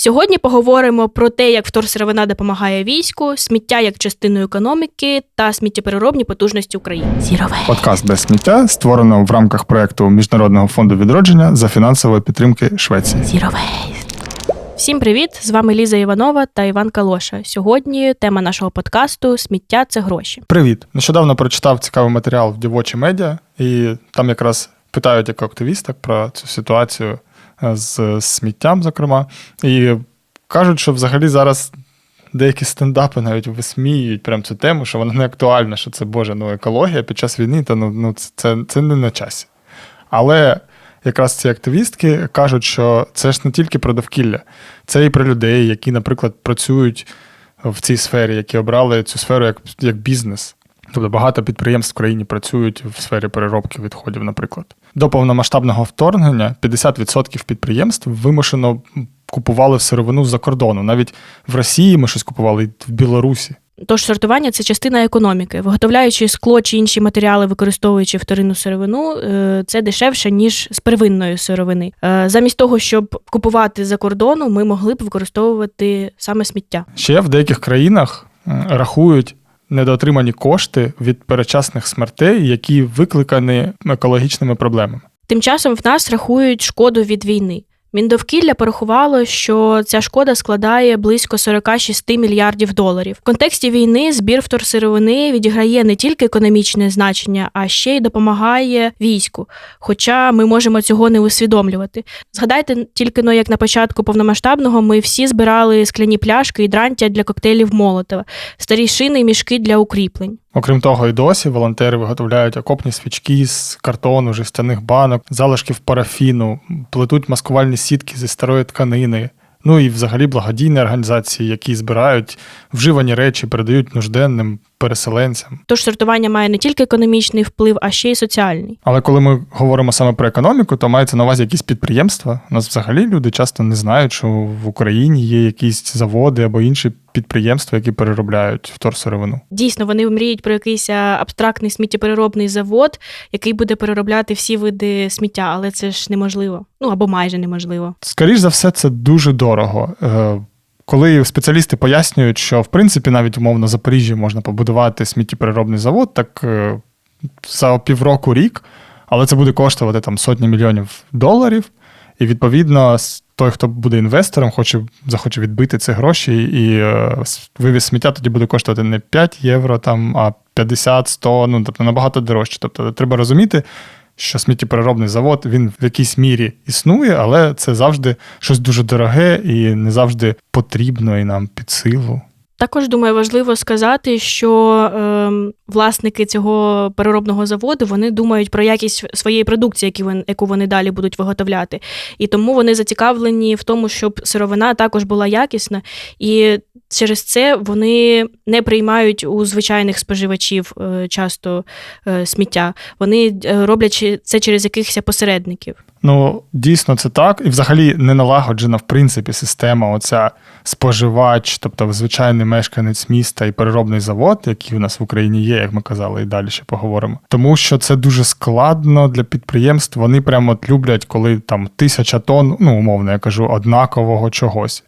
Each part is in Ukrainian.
Сьогодні поговоримо про те, як вторсировина допомагає війську, сміття як частину економіки та сміттєпереробні потужності України. Зірове. Подкаст без сміття створено в рамках проекту Міжнародного фонду відродження за фінансової підтримки Швеції. Зірове. Всім привіт! З вами Ліза Іванова та Іван Калоша. Сьогодні тема нашого подкасту Сміття це гроші. Привіт! Нещодавно прочитав цікавий матеріал в дівочі медіа, і там якраз питають як активісток про цю ситуацію з сміттям, зокрема. І кажуть, що взагалі зараз деякі стендапи навіть висміюють прям цю тему, що вона не актуальна, що це Боже, ну екологія під час війни, то ну, ну це, це не на часі. Але якраз ці активістки кажуть, що це ж не тільки про довкілля, це і про людей, які, наприклад, працюють в цій сфері, які обрали цю сферу як, як бізнес. Тобто багато підприємств в країні працюють в сфері переробки відходів, наприклад. До повномасштабного вторгнення 50% підприємств вимушено купували сировину з-за кордону. Навіть в Росії ми щось купували, і в Білорусі. Тож сортування це частина економіки. Виготовляючи скло чи інші матеріали, використовуючи вторинну сировину, е, це дешевше ніж з первинної сировини. Е, Замість того, щоб купувати за кордону, ми могли б використовувати саме сміття. Ще в деяких країнах рахують недоотримані кошти від перечасних смертей, які викликані екологічними проблемами. Тим часом в нас рахують шкоду від війни. Міндовкілля порахувало, що ця шкода складає близько 46 мільярдів доларів. В контексті війни збір вторсировини відіграє не тільки економічне значення, а ще й допомагає війську. Хоча ми можемо цього не усвідомлювати. Згадайте тільки но, як на початку повномасштабного ми всі збирали скляні пляшки і дрантя для коктейлів Молотова, старі шини і мішки для укріплень. Окрім того, і досі волонтери виготовляють окопні свічки з картону, жестяних банок, залишків парафіну, плетуть маскувальні сітки зі старої тканини. Ну і взагалі благодійні організації, які збирають вживані речі, передають нужденним переселенцям. Тож сортування має не тільки економічний вплив, а ще й соціальний. Але коли ми говоримо саме про економіку, то мається на увазі якісь підприємства. У нас взагалі люди часто не знають, що в Україні є якісь заводи або інші підприємства, які переробляють вторсировину. Дійсно, вони мріють про якийсь абстрактний сміттєпереробний завод, який буде переробляти всі види сміття, але це ж неможливо. Ну або майже неможливо. Скоріш за все, це дуже дорого. Е, Коли спеціалісти пояснюють, що в принципі навіть умовно в Запоріжжі можна побудувати сміттєпереробний завод, так е, за півроку рік, але це буде коштувати там сотні мільйонів доларів. І відповідно, той, хто буде інвестором, хоче, захоче відбити ці гроші, і е, вивіз сміття тоді буде коштувати не 5 євро, там, а 50, 100, ну тобто набагато дорожче. Тобто треба розуміти, що сміттєпереробний завод він в якійсь мірі існує, але це завжди щось дуже дороге і не завжди потрібно і нам під силу. Також думаю, важливо сказати, що ем, власники цього переробного заводу вони думають про якість своєї продукції, які вони, яку вони далі будуть виготовляти. І тому вони зацікавлені в тому, щоб сировина також була якісна, і через це вони не приймають у звичайних споживачів е, часто е, сміття. Вони е, роблять це через якихось посередників. Ну, дійсно, це так. І взагалі не налагоджена, в принципі, система оця споживач, тобто звичайний мешканець міста і переробний завод, який у нас в Україні є, як ми казали, і далі ще поговоримо. Тому що це дуже складно для підприємств. Вони прямо от люблять, коли там тисяча тонн, ну умовно, я кажу, однакового чогось.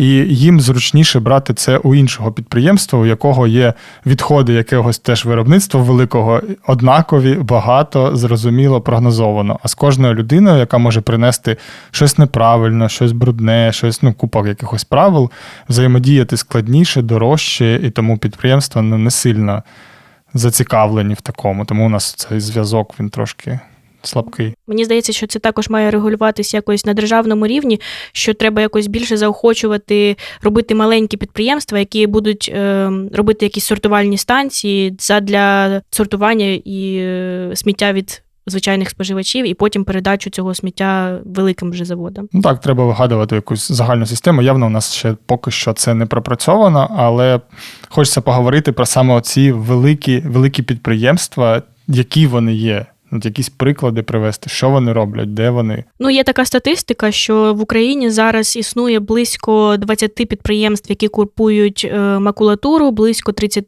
І їм зручніше брати це у іншого підприємства, у якого є відходи якогось теж виробництва великого, однакові, багато, зрозуміло, прогнозовано. А з кожною людиною, яка може принести щось неправильно, щось брудне, щось, ну, купа якихось правил, взаємодіяти складніше, дорожче, і тому підприємства не сильно зацікавлені в такому. Тому у нас цей зв'язок він трошки слабкий. Мені здається, що це також має регулюватися якось на державному рівні, що треба якось більше заохочувати робити маленькі підприємства, які будуть е, робити якісь сортувальні станції для сортування і е, сміття від звичайних споживачів, і потім передачу цього сміття великим вже заводам. Ну так, треба вигадувати якусь загальну систему. Явно у нас ще поки що це не пропрацьовано, але хочеться поговорити про саме оці великі, великі підприємства, які вони є. От якісь приклади привести, що вони роблять, де вони. Ну, є така статистика, що в Україні зараз існує близько 20 підприємств, які купують е, макулатуру, близько 30,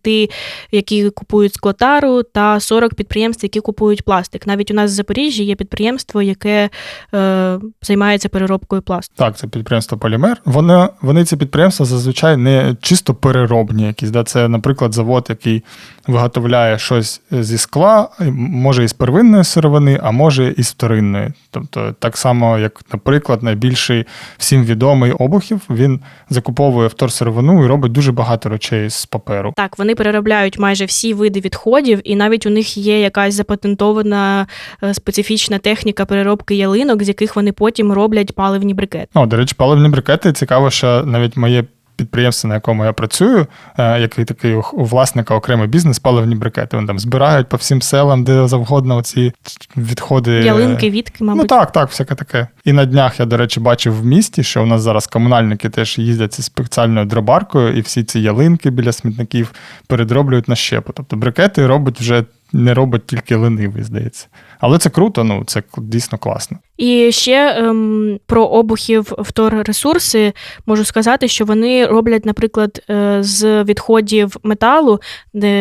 які купують склотару, та 40 підприємств, які купують пластик. Навіть у нас в Запоріжжі є підприємство, яке е, займається переробкою пластику. Так, це підприємство Полімер. Вони, вони ці підприємства зазвичай не чисто переробні якісь. Да? Це, наприклад, завод, який виготовляє щось зі скла, може із первинної сировини, а може із вторинної. Тобто, так само, як, наприклад, найбільший всім відомий обухів, він закуповує вторсировину і робить дуже багато речей з паперу. Так, вони переробляють майже всі види відходів, і навіть у них є якась запатентована е, специфічна техніка переробки ялинок, з яких вони потім роблять паливні брикети. Ну, до речі, паливні брикети цікаво, що навіть моє підприємство, на якому я працюю, е, який такий у власника окремий бізнес, паливні брикети. Вони там збирають по всім селам, де завгодно ці відходи. Ялинки, вітки, мабуть. Ну так, так, всяке таке. І на днях я, до речі, бачив в місті, що у нас зараз комунальники теж їздять зі спеціальною дробаркою, і всі ці ялинки біля смітників передроблюють на щепу. Тобто брикети робить вже не робить тільки ленивий, здається. Але це круто, ну це дійсно класно. І ще ем, про обухів вторресурси можу сказати, що вони роблять, наприклад, е, з відходів металу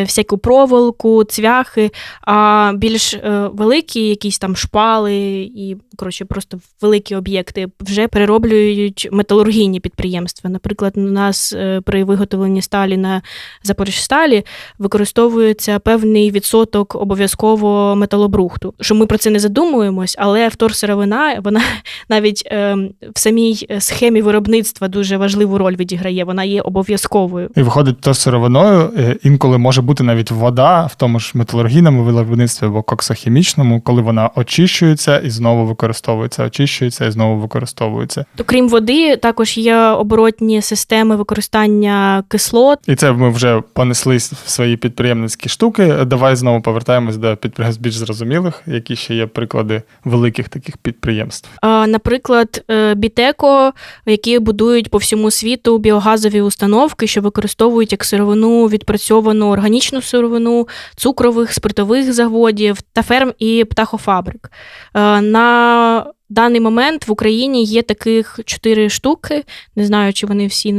всяку проволоку, цвяхи, а більш е, великі, якісь там шпали і коротше, просто великі об'єкти вже перероблюють металургійні підприємства. Наприклад, у нас е, при виготовленні сталі на Запоріжсталі використовується певний відсоток обов'язково металобрухту. Що ми про це не задумуємось, але вторсировина, вона навіть е, в самій схемі виробництва дуже важливу роль відіграє. Вона є обов'язковою. І виходить, то сировиною е, інколи може бути навіть вода в тому ж металургійному виробництві або коксохімічному, коли вона очищується і знову використовується, очищується і знову використовується. То крім води, також є оборотні системи використання кислот. І це ми вже понесли в свої підприємницькі штуки. Давай знову повертаємось до підприємств більш зрозумілих, які ще є приклади великих таких підприємств. Наприклад, е, Бітеко, які будують по всьому світу біогазові установки, що використовують як сировину відпрацьовану органічну сировину, цукрових, спиртових заводів та ферм і птахофабрик. Е, На даний момент в Україні є таких чотири штуки. Не знаю, чи вони всі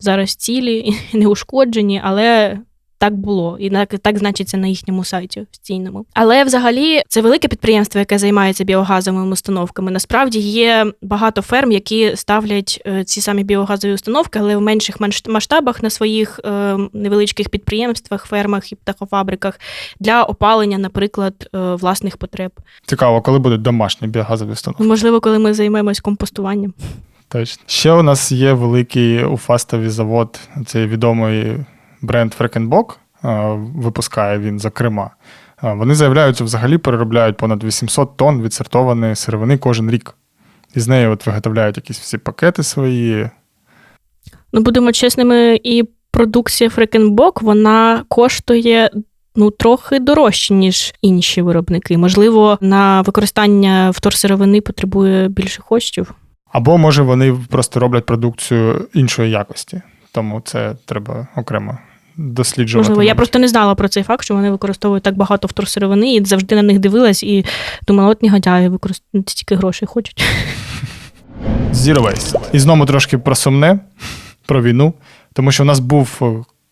зараз цілі і не ушкоджені, але так було, і так, так значиться на їхньому сайті офіційному. Але взагалі це велике підприємство, яке займається біогазовими установками. Насправді є багато ферм, які ставлять е, ці самі біогазові установки, але в менших масштабах на своїх е, невеличких підприємствах, фермах і птахофабриках для опалення, наприклад, е, власних потреб. Цікаво, коли будуть домашні біогазові установки? Можливо, коли ми займемось компостуванням. Точно. Ще у нас є великий уфастовий завод, цей відомий бренд Фрекенбок, випускає він, зокрема. Вони заявляють, що взагалі переробляють понад 800 тонн відсортованої сировини кожен рік. І з нею от виготовляють якісь всі пакети свої. Ну, будемо чесними, і продукція Фрекенбок вона коштує. Ну, трохи дорожче, ніж інші виробники. Можливо, на використання вторсировини потребує більше коштів. Або, може, вони просто роблять продукцію іншої якості. Тому це треба окремо досліджувати. Можливо, я просто не знала про цей факт, що вони використовують так багато вторсировини і завжди на них дивилась і думала, от негодяї використовують стільки грошей хочуть. Zero Waste. І знову трошки про сумне, про війну, тому що у нас був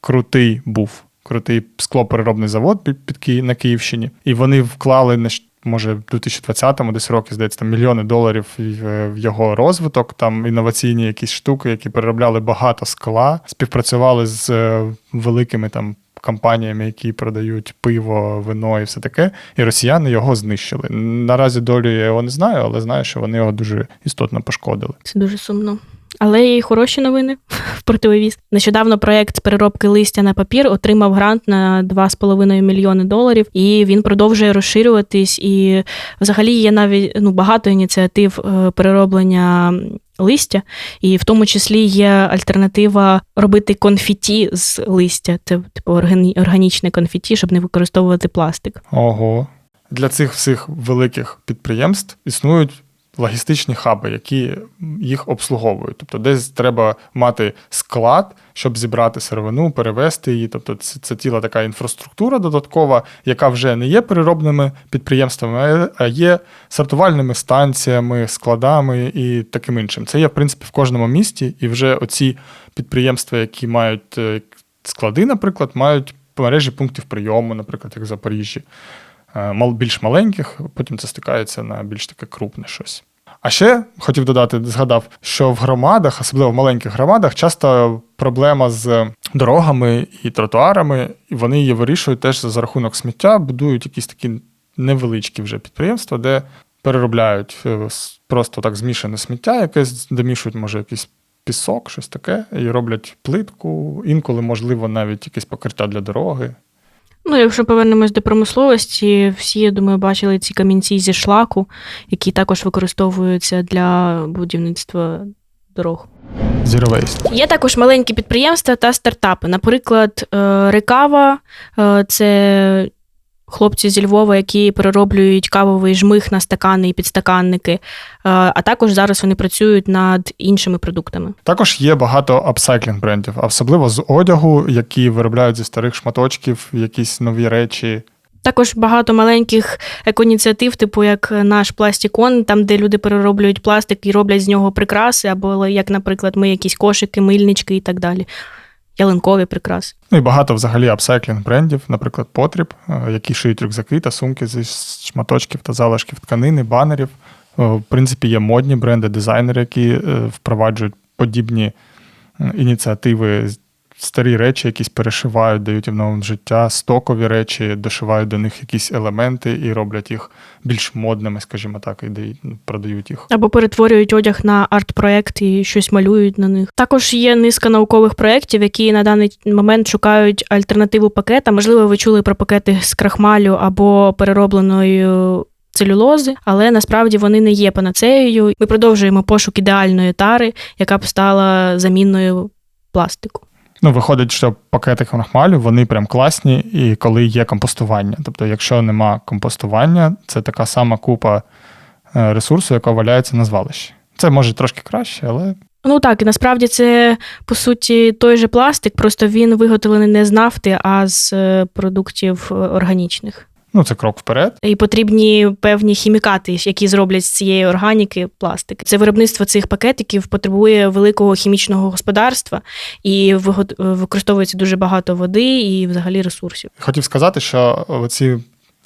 крутий був крутий склопереробний завод під, під Ки... на Київщині, і вони вклали може, в 2020-му десь роки, здається, там мільйони доларів в його розвиток, там інноваційні якісь штуки, які переробляли багато скла, співпрацювали з е, великими там. Компаніями, які продають пиво, вино і все таке, і росіяни його знищили. Наразі долю я його не знаю, але знаю, що вони його дуже істотно пошкодили. Це дуже сумно. Але є й хороші новини в противовіз. Нещодавно проєкт з переробки листя на папір отримав грант на 2,5 мільйони доларів, і він продовжує розширюватись. І взагалі є навіть ну багато ініціатив е, перероблення. Листя, і в тому числі є альтернатива робити конфіті з листя, це типу органічне конфіті, щоб не використовувати пластик. Ого, для цих всіх великих підприємств існують логістичні хаби, які їх обслуговують. Тобто, десь треба мати склад, щоб зібрати сировину, перевести її. Тобто, це, це ціла така інфраструктура додаткова, яка вже не є переробними підприємствами, а- є сортувальними станціями, складами і таким іншим. Це є, в принципі, в кожному місті, і вже оці підприємства, які мають е, склади, наприклад, мають мережі пунктів прийому, наприклад, як в Запоріжжі. Е, більш маленьких, потім це стикається на більш таке крупне щось. А ще хотів додати, згадав, що в громадах, особливо в маленьких громадах, часто проблема з дорогами і тротуарами, і вони її вирішують теж за рахунок сміття, будують якісь такі невеличкі вже підприємства, де переробляють е, просто так змішане сміття, якесь домішують, може, якийсь пісок, щось таке, і роблять плитку, інколи, можливо, навіть якесь покриття для дороги. Ну, якщо повернемось до промисловості, всі, я думаю, бачили ці камінці зі шлаку, які також використовуються для будівництва дорог. Zero waste. Є також маленькі підприємства та стартапи. Наприклад, е, Рекава е, це хлопці зі Львова, які перероблюють кавовий жмих на стакани і підстаканники. Е, А також зараз вони працюють над іншими продуктами. Також є багато апсайклінг брендів, особливо з одягу, які виробляють зі старих шматочків якісь нові речі. Також багато маленьких екоініціатив, типу як наш пластикон, там, де люди перероблюють пластик і роблять з нього прикраси, або як, наприклад, ми якісь кошики, мильнички і так далі. Ялинкові прикраси. Ну і багато взагалі апсайклінг брендів, наприклад, потріб, е, які шиють рюкзаки та сумки зі шматочків та залишків тканини, банерів. Е, В принципі, є модні бренди, дизайнери, які е, впроваджують подібні ініціативи. Старі речі якісь перешивають, дають їм новим життя, стокові речі, дошивають до них якісь елементи і роблять їх більш модними, скажімо так, і ну, продають їх. Або перетворюють одяг на арт-проект і щось малюють на них. Також є низка наукових проєктів, які на даний момент шукають альтернативу пакета. Можливо, ви чули про пакети з крахмалю або переробленої целюлози, але насправді вони не є панацеєю. Ми продовжуємо пошук ідеальної тари, яка б стала замінною пластику. Ну, виходить, що пакети крахмалю, вони прям класні, і коли є компостування. Тобто, якщо нема компостування, це така сама купа е, ресурсу, яка валяється на звалищі. Це може трошки краще, але Ну так, і насправді це по суті той же пластик, просто він виготовлений не з нафти, а з е, продуктів е, органічних. Ну, це крок вперед. І потрібні певні хімікати, які зроблять з цієї органіки пластик. Це виробництво цих пакетиків потребує великого хімічного господарства і використовується дуже багато води і взагалі ресурсів. Хотів сказати, що ці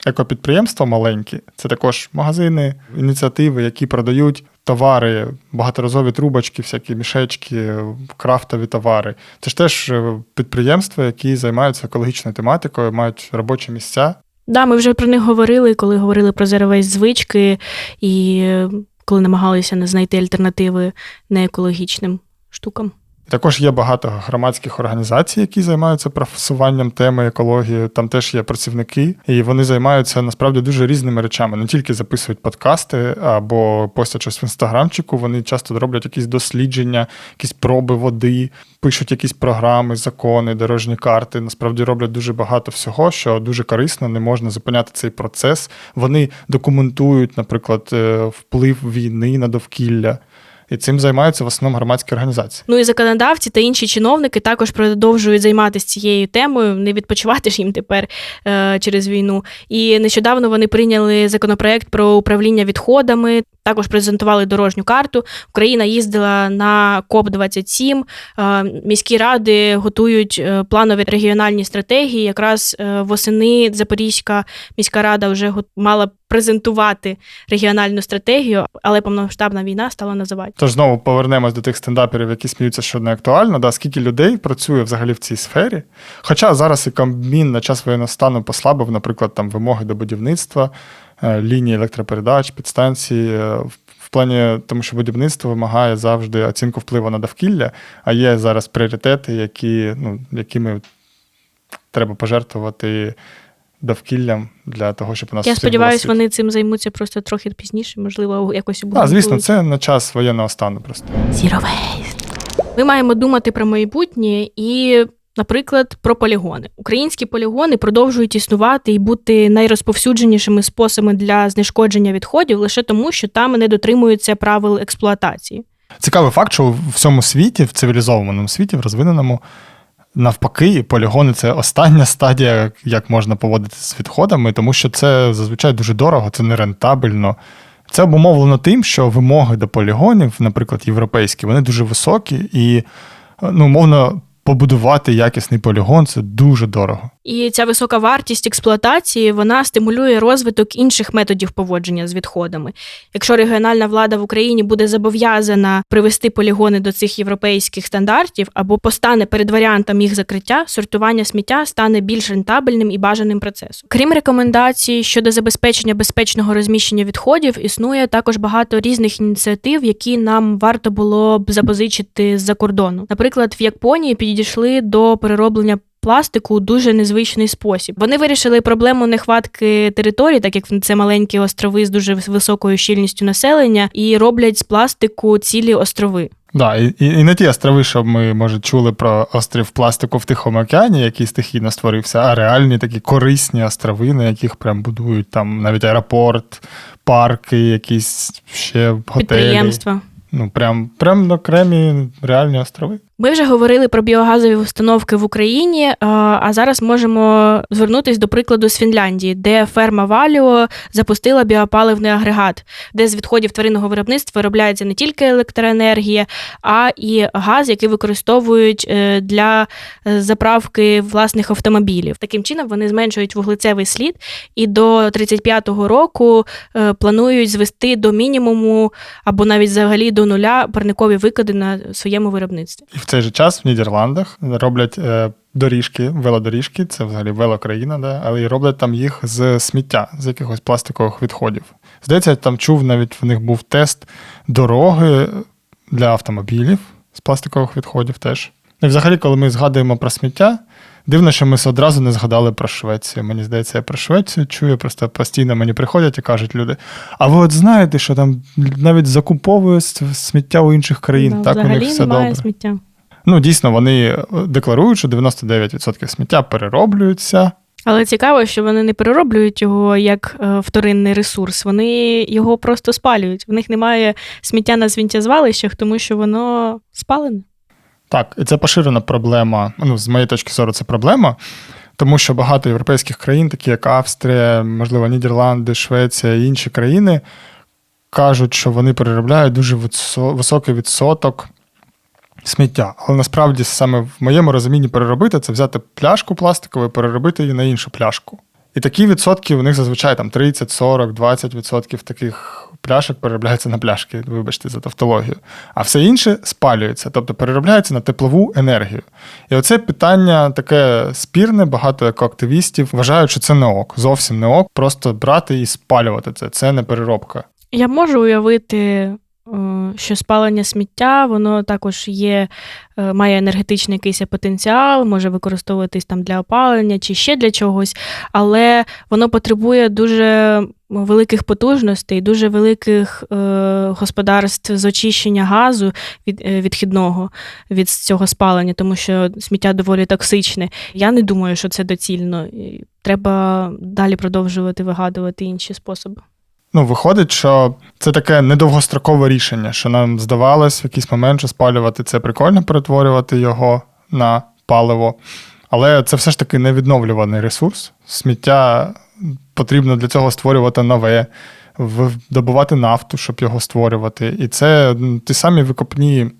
екопідприємства маленькі, це також магазини, ініціативи, які продають товари, багаторазові трубочки, всякі мішечки, крафтові товари. Це ж теж е, підприємства, які займаються екологічною тематикою, мають робочі місця. Да, ми вже про них говорили, коли говорили про Zero звички, і е, коли намагалися не знайти альтернативи неекологічним штукам. Також є багато громадських організацій, які займаються просуванням теми екології. Там теж є працівники, і вони займаються насправді дуже різними речами. Не тільки записують подкасти або постять щось в інстаграмчику. Вони часто роблять якісь дослідження, якісь проби води, пишуть якісь програми, закони, дорожні карти. Насправді роблять дуже багато всього, що дуже корисно, не можна зупиняти цей процес. Вони документують, наприклад, е, вплив війни на довкілля. І цим займаються в основному громадські організації. Ну і законодавці та інші чиновники також продовжують займатися цією темою. Не відпочивати ж їм тепер е, через війну. І нещодавно вони прийняли законопроект про управління відходами. Також презентували дорожню карту. Україна їздила на КОП 27 Е, Міські ради готують е, планові регіональні стратегії. Якраз е, восени Запорізька міська рада вже мала презентувати регіональну стратегію, але повномасштабна війна стала називати. Тож знову повернемось до тих стендаперів, які сміються, що не актуально. Да, скільки людей працює взагалі в цій сфері? Хоча зараз і Кабмін на час воєнного стану послабив, наприклад, там вимоги до будівництва, лінії електропередач, підстанції. е, в- плані тому, що будівництво вимагає завжди оцінку впливу на довкілля, а є зараз пріоритети, які, ну, якими треба пожертвувати довкіллям для того, щоб у нас Я сподіваюся, вони цим займуться просто трохи пізніше, можливо, якось Так, звісно, це на час воєнного стану просто. Waste. Ми маємо думати про майбутнє і Наприклад, про полігони. Українські полігони продовжують існувати і бути найрозповсюдженішими способами для знешкодження відходів лише тому, що там не дотримуються правил експлуатації. Цікавий факт, що в всьому світі, в цивілізованому світі, в розвиненому, навпаки, полігони це остання стадія, як можна поводитися з відходами, тому що це зазвичай дуже дорого, це нерентабельно. Це обумовлено тим, що вимоги до полігонів, наприклад, європейські, вони дуже високі, і, ну, мовно, побудувати якісний полігон це дуже дорого. І ця висока вартість експлуатації вона стимулює розвиток інших методів поводження з відходами. Якщо регіональна влада в Україні буде зобов'язана привести полігони до цих європейських стандартів або постане перед варіантом їх закриття, сортування сміття стане більш рентабельним і бажаним процесом. Крім рекомендацій щодо забезпечення безпечного розміщення відходів, існує також багато різних ініціатив, які нам варто було б запозичити з-за кордону. Наприклад, в Японії підійшли до перероблення пластику у дуже незвичний спосіб. Вони вирішили проблему нехватки територій, так як це маленькі острови з дуже високою щільністю населення, і роблять з пластику цілі острови. Да, і, і, і не ті острови, що ми, може, чули про острів пластику в Тихому океані, який стихійно створився, а реальні такі корисні острови, на яких прям будують там навіть аеропорт, парки, якісь ще готелі. Підприємства. Ну, прям, прям окремі реальні острови. Ми вже говорили про біогазові установки в Україні, а- а зараз можемо звернутися до прикладу з Фінляндії, де ферма Валіо запустила біопаливний агрегат, де з відходів тваринного виробництва виробляється не тільки електроенергія, а і газ, який використовують е, для е, заправки власних автомобілів. Таким чином вони зменшують вуглецевий слід і до 35-го року е, планують звести до мінімуму або навіть взагалі до нуля парникові викиди на своєму виробництві. В цей же час в Нідерландах роблять е, доріжки, велодоріжки, це взагалі велокраїна, да, але і роблять там їх з сміття, з якихось пластикових відходів. Здається, я там чув, навіть в них був тест дороги для автомобілів з пластикових відходів теж. І взагалі, коли ми згадуємо про сміття, дивно, що ми одразу не згадали про Швецію. Мені здається, я про Швецію чую, просто постійно мені приходять і кажуть люди: а ви от знаєте, що там навіть закуповують сміття у інших країн, Да, так у них все немає добре. сміття. Ну, дійсно, вони декларують, що 99% сміття перероблюються. Але цікаво, що вони не перероблюють його як е, вторинний ресурс, вони його просто спалюють. В них немає сміття на сміттєзвалищах, тому що воно спалене. Так, і це поширена проблема. Ну, з моєї точки зору, це проблема, тому що багато європейських країн, такі як Австрія, можливо, Нідерланди, Швеція і інші країни, кажуть, що вони переробляють дуже високий відсоток сміття. Але насправді саме в моєму розумінні переробити це взяти пляшку пластикову і переробити її на іншу пляшку. І такі відсотки у них зазвичай там 30, 40, 20 відсотків таких пляшок переробляються на пляшки, вибачте за тавтологію. А все інше спалюється, тобто переробляється на теплову енергію. І оце питання таке спірне. Багато екоактивістів вважають, що це не ок, зовсім не ок. Просто брати і спалювати це. Це не переробка. Я можу уявити, що спалення сміття, воно також є, е, має енергетичний якийсь потенціал, може використовуватись там для опалення чи ще для чогось, але воно потребує дуже великих потужностей, дуже великих е, господарств з очищення газу від е, відхідного від цього спалення, тому що сміття доволі токсичне. Я не думаю, що це доцільно. Треба далі продовжувати вигадувати інші способи. Ну, виходить, що це таке недовгострокове рішення, що нам здавалось в якийсь момент, що спалювати це прикольно, перетворювати його на паливо. Але це все ж таки невідновлюваний ресурс. Сміття потрібно для цього створювати нове, добувати нафту, щоб його створювати. І це ті самі викопні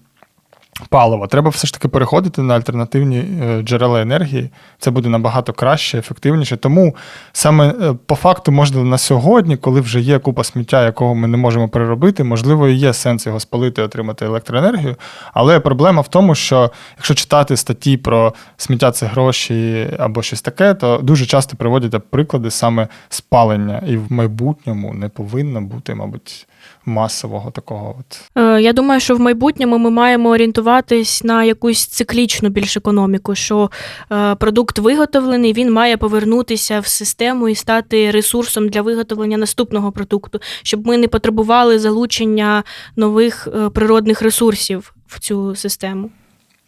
палива. Треба все ж таки переходити на альтернативні е, джерела енергії. Це буде набагато краще, ефективніше. Тому саме е, по факту можна на сьогодні, коли вже є купа сміття, якого ми не можемо переробити, можливо, і є сенс його спалити і отримати електроенергію. Але проблема в тому, що якщо читати статті про сміття це гроші або щось таке, то дуже часто приводять приклади саме спалення. І в майбутньому не повинно бути, мабуть, масового такого. От. Е, Я думаю, що в майбутньому ми маємо орієнтуватись на якусь циклічну більш економіку, що е, продукт виготовлений, він має повернутися в систему і стати ресурсом для виготовлення наступного продукту, щоб ми не потребували залучення нових е, природних ресурсів в цю систему.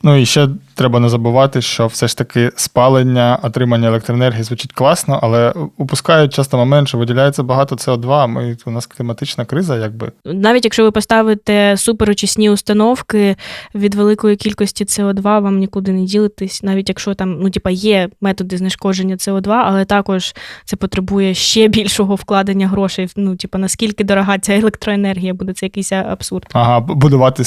Ну і ще треба не забувати, що все ж таки спалення, отримання електроенергії звучить класно, але упускають часто момент, що виділяється багато СО2. Ми у нас кліматична криза, якби. Навіть якщо ви поставите суперочисні установки від великої кількості СО2, вам нікуди не ділитись, навіть якщо там ну, типа, є методи знешкодження СО2, але також це потребує ще більшого вкладення грошей. Ну, типа, наскільки дорога ця електроенергія буде, це якийсь абсурд. Ага, будувати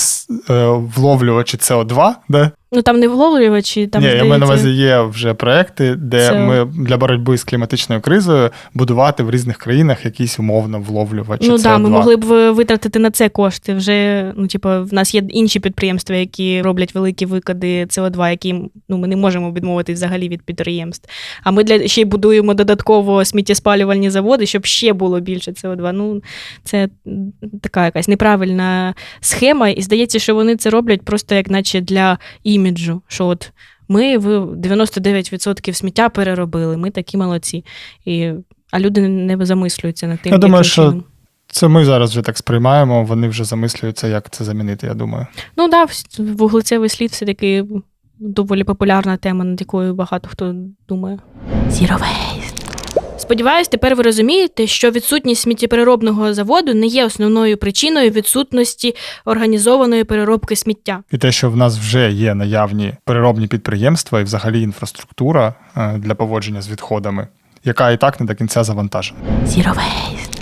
е, вловлювачі СО2, де? Ну там не вловлювачі, там Ні, я маю на увазі є вже проекти, де Це- ми для боротьби з кліматичною кризою будувати в різних країнах якісь умовно вловлювачі Ну так, ми могли б витратити на це кошти. Вже ну, типу, в нас є інші підприємства, які роблять великі викиди СО2, які ну, ми не можемо відмовитись взагалі від підприємств. А ми для ще й будуємо додатково сміттєспалювальні заводи, щоб ще було більше СО2. Ну, це така якась неправильна схема. І здається, що вони це роблять просто як наче для іміджу. Що от ми ви 99% сміття переробили, ми такі молодці. І, а люди не замислюються над тим. Я думаю, що чином. Це ми зараз вже так сприймаємо, вони вже замислюються, як це замінити, я думаю. Ну так, да, вуглецевий слід все-таки доволі популярна тема, над якою багато хто думає. Zero waste. Сподіваюсь, тепер ви розумієте, що відсутність сміттєпереробного заводу не є основною причиною відсутності організованої переробки сміття. І те, що в нас вже є наявні переробні підприємства і взагалі інфраструктура е, для поводження з відходами, яка і так не до кінця завантажена. Zero waste.